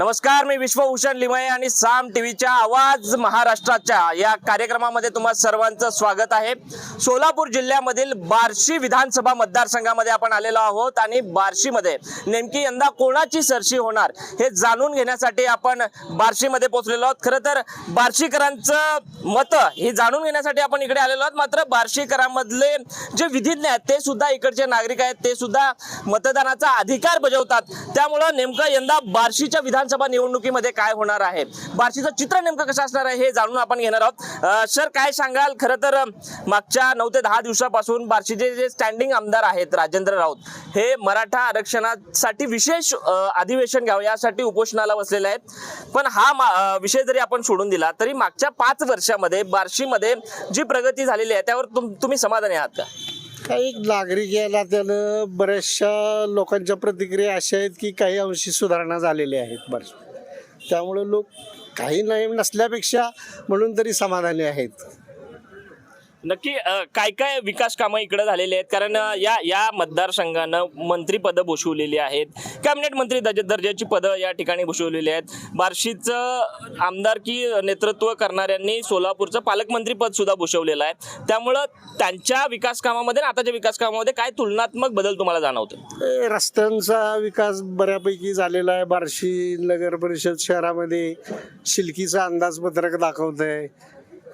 नमस्कार मी विश्वभूषण लिमये आणि साम टीव्हीच्या आवाज महाराष्ट्राच्या या कार्यक्रमामध्ये तुम्हा सर्वांचं स्वागत आहे. सोलापूर जिल्ह्यामधील बार्शी विधानसभा मतदारसंघामध्ये आपण आलेलो आहोत आणि बार्शीमध्ये नेमकी यंदा कोणाची सरशी होणार हे जाणून घेण्यासाठी आपण बार्शीमध्ये पोहोचलेलो आहोत. खरं तर बार्शीकरांचं मतं हे जाणून घेण्यासाठी आपण इकडे आलेलो आहोत. मात्र बार्शीकरांमधले जे विधिज्ञ आहेत ते सुद्धा इकडचे नागरिक आहेत ते सुद्धा मतदानाचा अधिकार बजावतात. त्यामुळं नेमकं यंदा बार्शीच्या विधान विधानसभा निवडणुकीमध्ये काय होणार आहे? बार्शीचं चित्र नेमकं कसं असणार आहे हे जाणून आपण घेणार आहोत. सर काय सांगाल? खरं तर मागच्या नऊ ते दहा दिवसापासून बार्शीचे जे स्टँडिंग आमदार आहेत राजेंद्र राऊत हे मराठा आरक्षणासाठी विशेष अधिवेशन घ्यावं यासाठी उपोषणाला बसलेले आहेत. पण हा विषय जरी आपण सोडून दिला तरी मागच्या पाच वर्षामध्ये बार्शीमध्ये जी प्रगती झालेली आहे त्यावर तुम्ही समाधानी आहात का? काही नागरिक याला त्यानं बऱ्याचशा लोकांच्या प्रतिक्रिया अशा आहेत की काही अंशी सुधारणा झालेल्या आहेत बऱ्याच त्यामुळे लोक काही नाही नसल्यापेक्षा म्हणून तरी समाधानी आहेत. नक्की काय काय विकास कामं इकडे झालेली आहेत? कारण या या मतदारसंघानं मंत्रीपदं भूषवलेली आहेत. कॅबिनेट मंत्री दर्जा दर्जाची पदं या ठिकाणी भूषवलेली आहेत. बार्शीचं आमदारकी नेतृत्व करणाऱ्यांनी सोलापूरचं पालकमंत्रीपद सुद्धा भूषवलेलं आहे. त्यामुळं त्यांच्या विकास कामामध्ये आणि आताच्या विकास कामामध्ये काय तुलनात्मक बदल तुम्हाला जाणवतं? ए, रस्त्यांचा विकास बऱ्यापैकी झालेला आहे. बार्शी नगर परिषद शहरामध्ये शिल्कीचं अंदाजपत्रक दाखवत आहे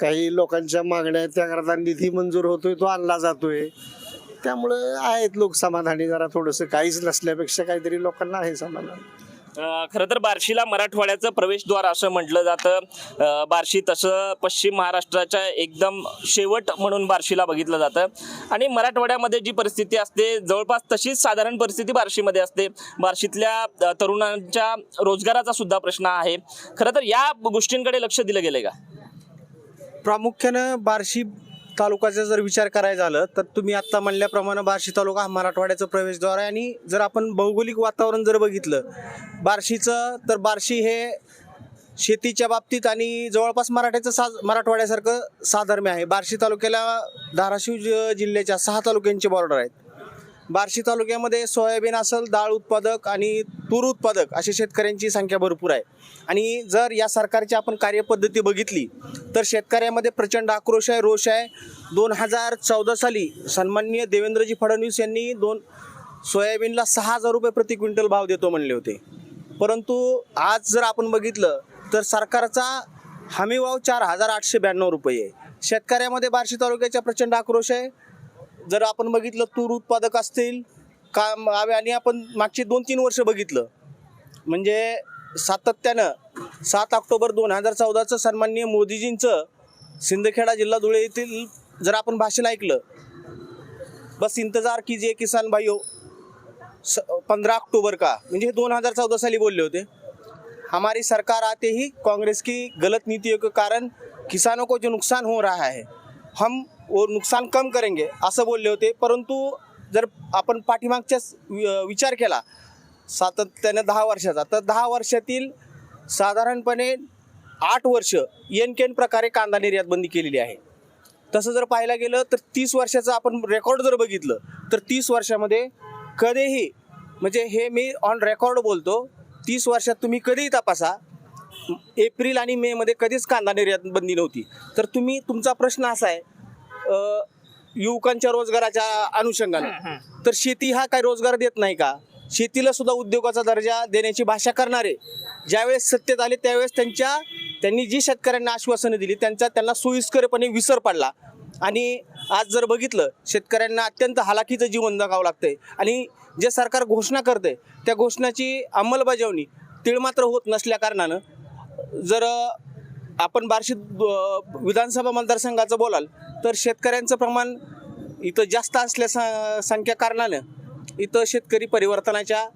काही लोकांच्या मागण्या आहेत त्याकरता निधी मंजूर होतोय तो आणला जातोय. त्यामुळं आहेत लोक समाधानी जरा थोडंसं काहीच नसल्यापेक्षा काहीतरी लोकांना आहे समाधान. अं, खरं तर बार्शीला मराठवाड्याचं प्रवेशद्वार असं म्हटलं जातं. अं, बार्शी तसं पश्चिम महाराष्ट्राच्या एकदम शेवट म्हणून बार्शीला बघितलं जातं. आणि मराठवाड्यामध्ये जी परिस्थिती असते जवळपास तशीच साधारण परिस्थिती बार्शीमध्ये असते. बार्शीतल्या अं, तरुणांच्या रोजगाराचा सुद्धा प्रश्न आहे. खरं तर या गोष्टींकडे लक्ष दिलं गेलं का? प्रामुख्यानं बार्शी तालुक्याचा जर विचार करायचा झालं तर तुम्ही आत्ता म्हणल्याप्रमाणे बार्शी तालुका हा मराठवाड्याचं प्रवेशद्वार आहे. आणि जर आपण भौगोलिक वातावरण जर बघितलं बार्शीचं तर बार्शी हे शेतीच्या बाबतीत आणि जवळपास मराठ्याचं सा मराठवाड्यासारखं साधर्म्य आहे. बार्शी तालुक्याला धाराशिव जिल्ह्याच्या सहा तालुक्यांचे बॉर्डर आहेत. बार्शी तालुक्यामध्ये सोयाबीन असेल डाळ उत्पादक आणि तूर उत्पादक अशा शेतकऱ्यांची संख्या भरपूर आहे. आणि जर या सरकारची आपण कार्यपद्धती बघितली तर शेतकऱ्यामध्ये प्रचंड आक्रोश आहे रोष आहे. दोन हजार चौदा साली सन्माननीय देवेंद्रजी फडणवीस यांनी दोन सोयाबीनला सहा हजार रुपये प्रति क्विंटल भाव देतो म्हणले होते. परंतु आज जर आपण बघितलं तर सरकारचा हमीभाव चार हजार आठशे ब्याण्णव रुपये आहे. शेतकऱ्यामध्ये बार्शी तालुक्याचा प्रचंड आक्रोश आहे. जर आपण बघितलं तूर उत्पादक असतील का आणि आपण मागची दोन तीन वर्ष बघितलं. म्हणजे सातत्यानं सात ऑक्टोबर दोन हजार चौदाचं सन्माननीय मोदीजींचं सिंदखेडा जिल्हा धुळे येथील जर आपण भाषण ऐकलं बस इंतजार कीजिए किसान भाइयों स पंधरा अक्टूबर का? म्हणजे हे दोन हजार चौदा साली बोलले होते. हमारी सरकार आते ही कांग्रेस की गलत नीतियों के कारण किसानों को जो नुकसान हो रहा है हम वो नुकसान कम करेंगे असं बोलले होते. परंतु जर आपण पाठीमागच्या वि- विचार केला सातत्यानं दहा वर्षाचा तर दहा वर्षातील साधारणपणे आठ वर्ष एन प्रकारे कांदा निर्यात बंदी केलेली आहे. तसं जर पाहायला गेलं तर तीस वर्षाचं आपण रेकॉर्ड जर बघितलं तर तीस वर्षामध्ये कधीही म्हणजे हे मी ऑन रेकॉर्ड बोलतो तीस वर्षात तुम्ही कधीही तपासा एप्रिल आणि मेमध्ये कधीच कांदा निर्यात बंदी नव्हती. तर तुम्ही तुमचा प्रश्न असा आहे अ, युवकांच्या रोजगाराच्या अनुषंगाने. तर शेती हा काय रोजगार देत नाही का? शेतीला सुद्धा उद्योगाचा दर्जा देण्याची भाषा करणारे ज्यावेळेस सत्तेत आले त्यावेळेस त्यांच्या त्यांनी जी शेतकऱ्यांना आश्वासनं दिली त्यांचा त्यांना सोयीस्करपणे विसर पडला. आणि आज जर बघितलं शेतकऱ्यांना अत्यंत हालाकीचं जीवन जगावं लागतंय. आणि जे सरकार घोषणा करते त्या घोषणाची अंमलबजावणी तिळमात्र होत नसल्या कारणानं जर अ, आपण बार्शी अ, विधानसभा मतदारसंघाचं बोलाल तर शेतकऱ्यांचं प्रमाण इथं जास्त असल्या स- संख्या कारणानं इथं शेतकरी परिवर्तनाच्या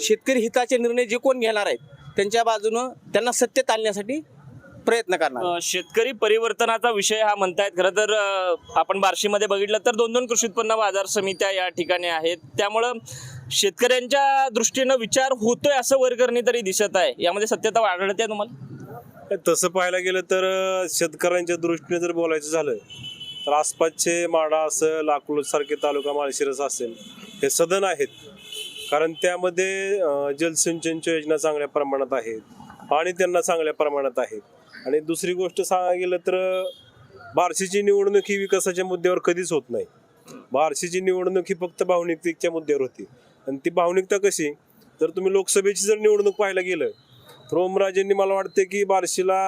शेतकरी हिताचे निर्णय जे कोण घेणार आहेत त्यांच्या बाजूनं त्यांना सत्तेत आणण्यासाठी प्रयत्न करणार. शेतकरी परिवर्तनाचा विषय हा म्हणतायत. खरं तर आपण बार्शीमध्ये बघितलं तर दोन दोन कृषी उत्पन्न बाजार समित्या या ठिकाणी आहेत. त्यामुळं शेतकऱ्यांच्या दृष्टीनं विचार होतोय असं वर्गरणी तरी दिसत आहे. यामध्ये सत्यता आढळते तुम्हाला? तसं पाहायला गेलं तर शेतकऱ्यांच्या दृष्टीने जर बोलायचं झालं तर आसपासचे माडा असं अकलूज सारखे तालुका माळशिरस असेल हे सदन आहेत. कारण त्यामध्ये जलसिंचनच्या योजना चांगल्या प्रमाणात आहेत पाणी त्यांना चांगल्या प्रमाणात आहेत. आणि दुसरी गोष्ट सांगायला गेलं तर बार्शीची निवडणूक ही विकासाच्या मुद्द्यावर कधीच होत नाही. बार्शीची निवडणूक ही फक्त भावनिकतेच्या मुद्द्यावर होती. आणि ती भावनिकता कशी? जर तुम्ही लोकसभेची जर निवडणूक पाहायला गेलं तर ओमराजेंनी मला वाटते की बार्शीला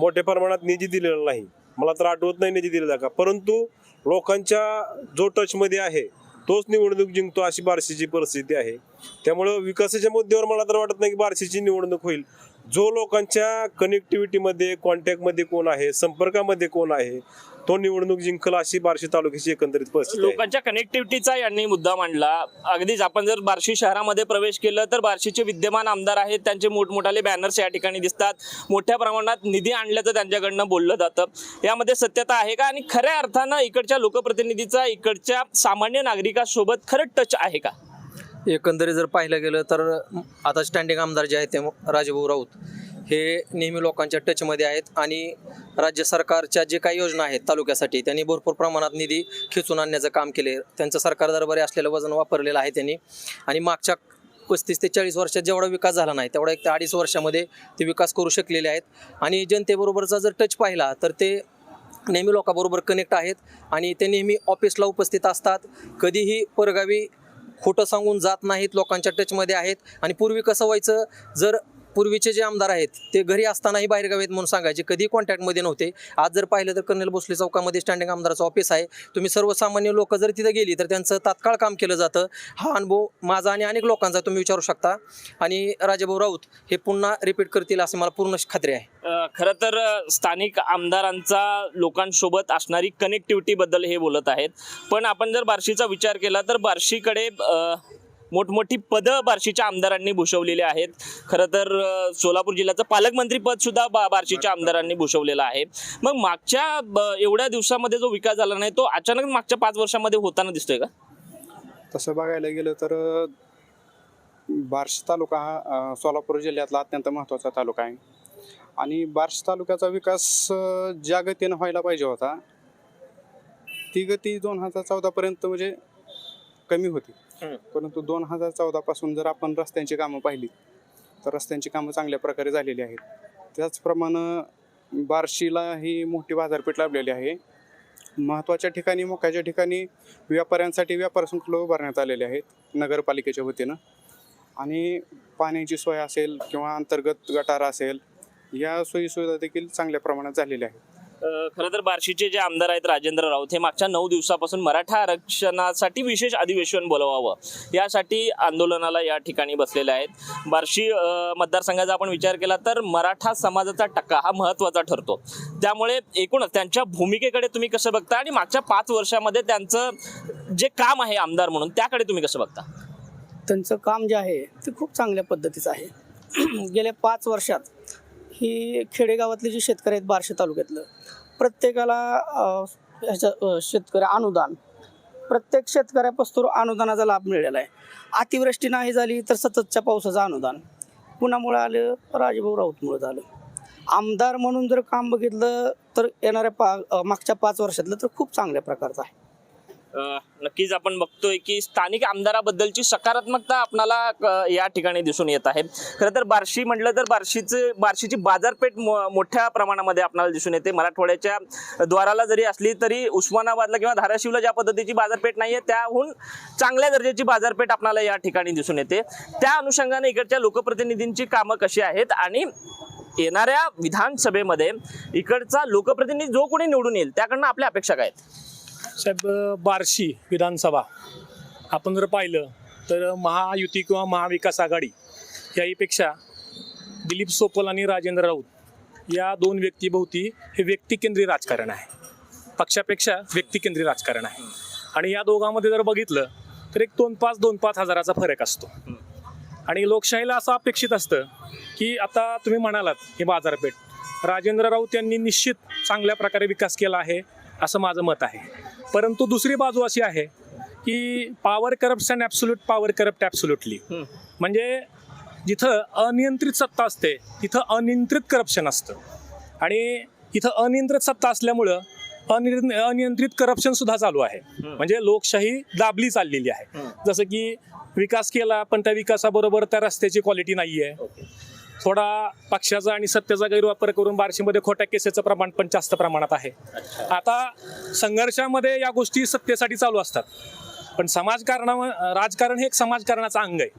मोठ्या प्रमाणात निधी दिलेला नाही. मला तर आठवत नाही निधी दिला का? परंतु लोकांच्या जो टचमध्ये आहे तोच निवडणूक जिंकतो अशी बार्शीची परिस्थिती आहे. त्यामुळं विकासाच्या मुद्द्यावर मला तर वाटत नाही की बार्शीची निवडणूक होईल. जो लोकांच्या कनेक्टिव्हिटीमध्ये कॉन्टॅक्टमध्ये कोण आहे संपर्कामध्ये कोण आहे तो निवडणूक जिंकल अशी बार्शी तालुक्याची एकंदरीत परिस्थिती आहे. लोकांच्या कनेक्टिव्हिटीचा यांनी मुद्दा मांडला. अगदीच आपण जर बार्शी शहरामध्ये प्रवेश केलं तर बार्शीचे विद्यमान आमदार आहेत. त्यांचे मोठमोठाले बॅनर्स या ठिकाणी दिसतात. मोठ्या प्रमाणात निधी आणल्याचं त्यांच्याकडनं बोललं जातं. यामध्ये सत्यता आहे का? आणि खऱ्या अर्थानं इकडच्या लोकप्रतिनिधीचा इकडच्या सामान्य नागरिकासोबत खरं टच आहे का? एकंदरीत जर पाहिलं गेलं तर आता स्टँडिंग आमदार जे आहेत ते राजभाऊ राऊत. हे नेहमी लोकांच्या टचमध्ये आहेत आणि राज्य सरकारच्या जे काही योजना आहेत तालुक्यासाठी त्यांनी भरपूर प्रमाणात निधी खेचून आणण्याचं काम केले. त्यांचं सरकार दरबारी असलेलं वजन वापरलेलं आहे त्यांनी. आणि मागच्या पस्तीस ते चाळीस वर्षात जेवढा विकास झाला नाही तेवढा एक ते अडीच वर्षामध्ये ते विकास करू शकलेले आहेत. आणि जनतेबरोबरचा जर टच पाहिला तर ते नेहमी लोकांबरोबर कनेक्ट आहेत आणि ते नेहमी ऑफिसला उपस्थित असतात. कधीही परगावी खोटं सांगून जात नाहीत लोकांच्या टचमध्ये आहेत. आणि पूर्वी कसं व्हायचं जर पूर्वीचे जे आमदार आहेत ते घरी असतानाही बाहेरगावी आहेत म्हणून सांगायचे. कधी कॉन्टॅक्टमध्ये नव्हते. आज जर पाहिलं तर कर्नल भोसले चौकामध्ये स्टँडिंग आमदाराचं ऑफिस आहे. तुम्ही सर्वसामान्य लोक जर तिथं गेली तर त्यांचं तात्काळ काम केलं जातं. हा अनुभव माझा आणि अनेक लोकांचा तुम्ही विचारू शकता. आणि राजाभाऊ राऊत हे पुन्हा रिपीट करतील असं मला पूर्ण खात्री आहे. खरं तर स्थानिक आमदारांचा लोकांसोबत असणारी कनेक्टिव्हिटीबद्दल हे बोलत आहेत. पण आपण जर बार्शीचा विचार केला तर बार्शीकडे मोठमोठी पदं बार्शीच्या आमदारांनी भूषवलेली आहेत. खरं तर सोलापूर जिल्ह्याचं पालकमंत्री पद सुद्धा बा बार्शीच्या आमदारांनी भूषवलेलं आहे. मग मागच्या ब- एवढ्या दिवसामध्ये जो विकास झाला नाही तो अचानक मागच्या पाच वर्षामध्ये होताना दिसतोय का? तसं बघायला गेलं तर बार्शी तालुका हा सोलापूर जिल्ह्यातला अत्यंत महत्त्वाचा तालुका आहे. आणि बार्शी तालुक्याचा विकास ज्या गतीनं व्हायला पाहिजे होता ती गती दोन हजार चौदापर्यंत म्हणजे कमी होती. परंतु दोन हजार चौदापासून जर आपण रस्त्यांची कामं पाहिली तर रस्त्यांची कामं चांगल्या प्रकारे झालेली आहेत. त्याचप्रमाणे बार्शीला ही मोठी बाजारपेठ लाभलेली आहे. महत्त्वाच्या ठिकाणी मोक्याच्या ठिकाणी व्यापाऱ्यांसाठी व्यापार संकुलं उभारण्यात आलेले आहेत नगरपालिकेच्या वतीनं. आणि पाण्याची सोय असेल किंवा अंतर्गत गटार असेल या सोयीसुविधा देखील चांगल्या प्रमाणात झालेल्या आहेत. खरं तर बार्शीचे जे आमदार आहेत राजेंद्र राऊत हे मागच्या नऊ दिवसापासून मराठा आरक्षणासाठी विशेष अधिवेशन बोलवावं यासाठी आंदोलनाला या ठिकाणी बसलेले आहेत. बार्शी मतदारसंघाचा आपण विचार केला तर मराठा समाजाचा टक्का हा महत्त्वाचा ठरतो. त्यामुळे एकूणच त्यांच्या भूमिकेकडे तुम्ही कसं बघता आणि मागच्या पाच वर्षामध्ये त्यांचं जे काम आहे आमदार म्हणून त्याकडे तुम्ही कसं बघता? त्यांचं काम जे आहे ते खूप चांगल्या पद्धतीचं आहे. गेल्या पाच वर्षात ही खेडेगावातले जे शेतकरी आहेत बार्शी तालुक्यातलं प्रत्येकाला ह्याच्या शेतकरी अनुदान प्रत्येक शेतकऱ्यापासून अनुदानाचा लाभ मिळाला आहे. अतिवृष्टी नाही झाली तर सततच्या पावसाचं अनुदान. कुणामुळे आलं राजभाऊ राऊतमुळे झालं. आमदार म्हणून जर काम बघितलं तर येणाऱ्या पा मागच्या पाच वर्षातलं तर खूप चांगल्या प्रकारचं आहे. नक्कीच आपण बघतोय की स्थानिक आमदाराबद्दलची सकारात्मकता आपणाला या ठिकाणी दिसून येत आहे. खरं तर बार्शी म्हटलं तर बार्शीचे बार्शीची बाजारपेठ मो- मोठ्या प्रमाणामध्ये आपल्याला दिसून येते. मराठवाड्याच्या द्वाराला जरी असली तरी उस्मानाबादला किंवा धाराशिवला ज्या पद्धतीची बाजारपेठ नाही आहे त्याहून चांगल्या दर्जाची बाजारपेठ आपल्याला या ठिकाणी दिसून येते. त्या अनुषंगाने इकडच्या लोकप्रतिनिधींची कामं कशी आहेत आणि येणाऱ्या विधानसभेमध्ये इकडचा लोकप्रतिनिधी जो कोणी निवडून येईल त्याकडनं आपल्या अपेक्षा काय आहेत? साहेब बार्शी विधानसभा. आपण जर पाहिलं तर महायुती किंवा महाविकास आघाडी याहीपेक्षा दिलीप सोपल आणि राजेंद्र राऊत या दोन व्यक्तीभोवती हे व्यक्तिकेंद्री राजकारण आहे. पक्षापेक्षा व्यक्तिकेंद्री राजकारण आहे. आणि या दोघांमध्ये जर बघितलं तर एक दोन पाच दोन पाच हजाराचा फरक असतो. आणि लोकशाहीला असं अपेक्षित असतं की आता तुम्ही म्हणालात ही बाजारपेठ राजेंद्र राऊत यांनी निश्चित चांगल्या प्रकारे विकास केला आहे असं माझं मत आहे. परंतु दुसरी बाजू अशी आहे की power corruption absolute power corrupt absolutely. म्हणजे जिथं अनियंत्रित सत्ता असते तिथं अनियंत्रित करप्शन असतं. आणि इथं अनियंत्रित सत्ता असल्यामुळं अनियंत्रित करप्शन सुद्धा चालू आहे. म्हणजे लोकशाही दाबली चाललेली आहे. जसं की विकास केला पण त्या विकासाबरोबर त्या रस्त्याची क्वालिटी नाही आहे थोडा पक्षाचा आणि सत्तेचा गैरवापर करून बार्शीमध्ये खोट्या केसेसचं प्रमाण पण जास्त प्रमाणात आहे. आता संघर्षामध्ये या गोष्टी सत्तेसाठी चालू असतात. पण समाजकारणा राजकारण हे एक समाजकारणाचं अंग आहे.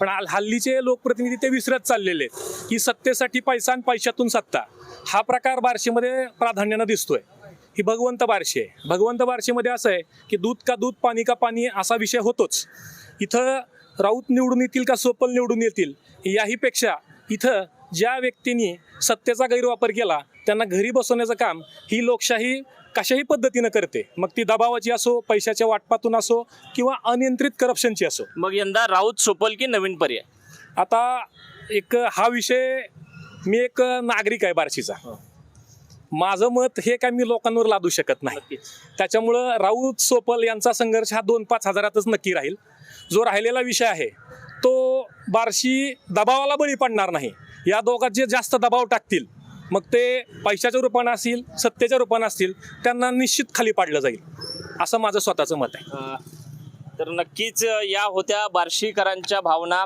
पण हल- हल्लीचे लोकप्रतिनिधी ते विसरत चाललेले आहेत की सत्तेसाठी पैसा आणि पैशातून सत्ता हा प्रकार बार्शीमध्ये प्राधान्यानं दिसतोय. ही भगवंत बारशी आहे. भगवंत बारशीमध्ये असं आहे की दूध का दूध पाणी का पाणी असा विषय होतोच. इथं राऊत निवडून येतील का सोपल निवडून येतील याहीपेक्षा इथं ज्या व्यक्तींनी सत्तेचा गैरवापर केला त्यांना घरी बसवण्याचं काम ही लोकशाही कशाही पद्धतीनं करते. मग ती दबावाची असो पैशाच्या वाटपातून असो किंवा अनियंत्रित करप्शनची असो. मग यंदा राऊत सोपल की नवीन पर्याय? आता एक हा विषय मी एक नागरिक आहे बार्शीचा. माझं मत हे काय मी लोकांवर लादू शकत नाही. त्याच्यामुळं राऊत सोपल यांचा संघर्ष हा दोन पाच हजारातच नक्की राहील. जो राहिलेला विषय आहे तो बार्शी दबावाला बळी पडणार नाही. या दोघांचे जास्त दबाव टाकतील. मग ते पैशाच्या रूपानं असतील सत्तेच्या रूपानं असतील त्यांना निश्चित खाली पाडलं जाईल. असं माझं स्वतःचं मत आहे. तर नक्कीच या होत्या बार्शीकरांच्या भावना.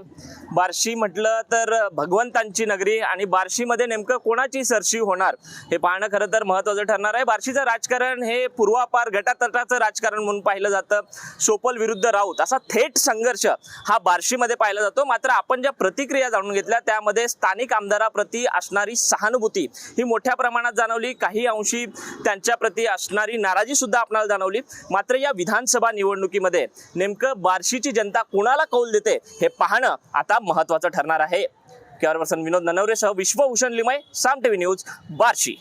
बार्शी म्हटलं तर भगवंतांची नगरी आणि बार्शीमध्ये नेमकं कोणाची सरशी होणार? हे पाहणं खरं तर महत्त्वाचं ठरणार आहे. बार्शीचं राजकारण हे पूर्वापार गटातटाचं राजकारण म्हणून पाहिलं जातं. सोपल विरुद्ध राऊत असा थेट संघर्ष हा बार्शीमध्ये पाहिला जातो. मात्र आपण ज्या प्रतिक्रिया जाणून घेतल्या त्यामध्ये स्थानिक आमदाराप्रती असणारी सहानुभूती ही मोठ्या प्रमाणात जाणवली. काही अंशी त्यांच्याप्रती असणारी नाराजी सुद्धा आपणाला जाणवली. मात्र या विधानसभा निवडणुकीमध्ये नेमकं बार्शीची जनता कुणाला कौल देते हे पाहणं आता महत्वाचं ठरणार आहे. केआर पर्सन विनोद ननवरेसह विश्वभूषण लिमय साम टीव्ही न्यूज बार्शी.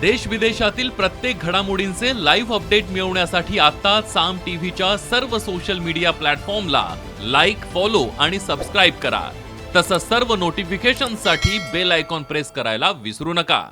देश विदेशातील प्रत्येक घडामोडींचे लाईव्ह अपडेट मिळवण्यासाठी आता साम टीव्हीच्या सर्व सोशल मीडिया प्लॅटफॉर्मला लाईक फॉलो आणि सबस्क्राईब करा. तसंच सर्व नोटिफिकेशनसाठी बेल आयकॉन प्रेस करायला विसरू नका.